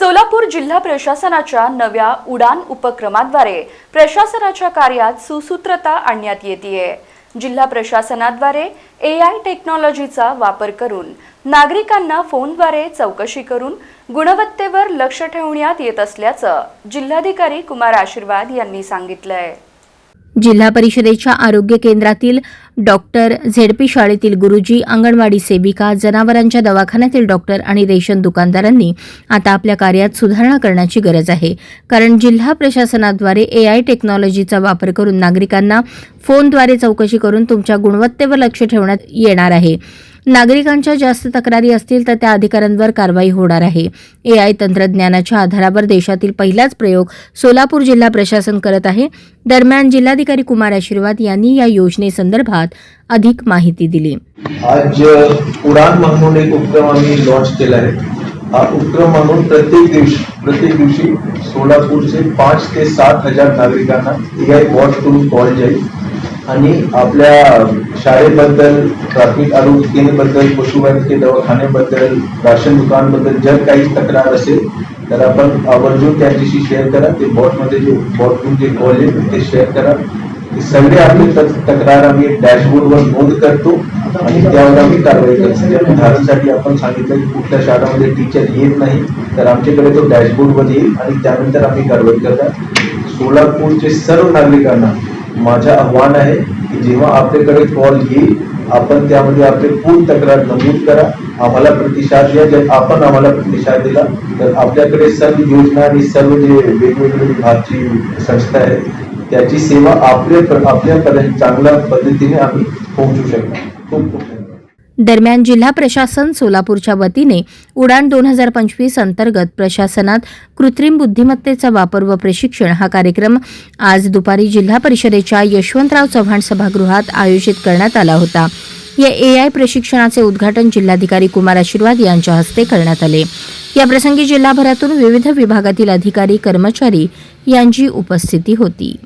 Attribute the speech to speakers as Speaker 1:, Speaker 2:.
Speaker 1: सोलापूर जिल्हा प्रशासनाच्या नव्या उडान उपक्रमाद्वारे प्रशासनाच्या कार्यात सुसूत्रता आणण्यात येते जिल्हा प्रशासनाद्वारे ए आय टेक्नॉलॉजीचा वापर करून नागरिकांना फोनद्वारे चौकशी करून गुणवत्तेवर लक्ष ठेवण्यात येत असल्याचं जिल्हाधिकारी कुमार आशीर्वाद यांनी सांगितलंय.
Speaker 2: जिल्हा परिषदेच्या आरोग्य केंद्रातील डॉक्टर झेडपी शाळेतील गुरुजी अंगणवाडी सेविका जनावरांच्या दवाखान्यातील डॉक्टर आणि रेशन दुकानदारांनी आता आपल्या कार्यात सुधारणा करण्याची गरज आहे. कारण जिल्हा प्रशासनाद्वारे ए आय टेक्नॉलॉजीचा वापर करून नागरिकांना फोनद्वारे चौकशी करून तुमच्या गुणवत्तेवर लक्ष ठेवण्यात येणार आहे. नागरिकांच्या जास्त तक्रारी असतील तर त्या अधिकाऱ्यांवर कारवाई होणार आहे. एआय तंत्रज्ञानाच्या आधारावर देशातील पहिलाच प्रयोग सोलापूर जिल्हा प्रशासन करत आहे. दरम्यान जिल्हाधिकारी कुमार आशीर्वाद यांनी या योजनेसंदर्भात अधिक माहिती दिली.
Speaker 3: आज उडान म्हणून एक उपक्रम आम्ही लॉन्च केला आहे. हा उपक्रम म्हणून प्रत्येक दिवशी प्रत्येक दिवशी सोलापूरचे पाच ते सात हजार नागरिकांना एआय बॉट करून कॉल जाईल. आणि आपल्या शाळेबद्दल प्राथमिक आरोग्य केंद्रबद्दल पशुवैद्यकीय दवाखान्याबद्दल राशन दुकानबद्दल जर काही तक्रार असेल तर आपण आवर्जून त्यांच्याशी शेअर करा. ते बॉटमध्ये जे बॉटमधून जे कॉल येईल ते शेअर करा. हे सगळे आपले तक्रार आम्ही डॅशबोर्डवर नोंद करतो आणि त्यावर आम्ही कारवाई करतो. म्हणजे उदाहरणासाठी आपण सांगितलं की कुठल्या शाळामध्ये टीचर येत नाही तर आमच्याकडे तो डॅशबोर्डवर येईल आणि त्यानंतर आम्ही कारवाई करणार. सोलापूरचे सर्व नागरिकांना माझं आव्हान आहे की जेव्हा आपल्याकडे कॉल येईल आपण त्यामध्ये आपले पूर्ण तक्रार नमूद करा. आम्हाला प्रतिसाद द्या. जर आपण आम्हाला प्रतिसाद दिला तर आपल्याकडे सर्व योजना आणि सर्व जे वेगवेगळे विभागची संस्था आहे त्याची सेवा आपल्या आपल्यापर्यंत चांगल्या पद्धतीने आम्ही पोहोचू शकतो. खूप खूप धन्यवाद.
Speaker 2: दरम्यान जिल्हा प्रशासन सोलापूरच्या वतीने उडान दोन हजार पंचवीस अंतर्गत प्रशासनात कृत्रिम बुद्धिमत्तेचा वापर व प्रशिक्षण हा कार्यक्रम आज दुपारी जिल्हा परिषदेच्या यशवंतराव चव्हाण सभागृहात आयोजित करण्यात आला होता. या ए आय प्रशिक्षणाचे उद्घाटन जिल्हाधिकारी कुमार आशीर्वाद यांच्या हस्ते करण्यात आले. या प्रसंगी जिल्हाभरातून विविध विभागातील अधिकारी कर्मचारी यांची उपस्थिती होती.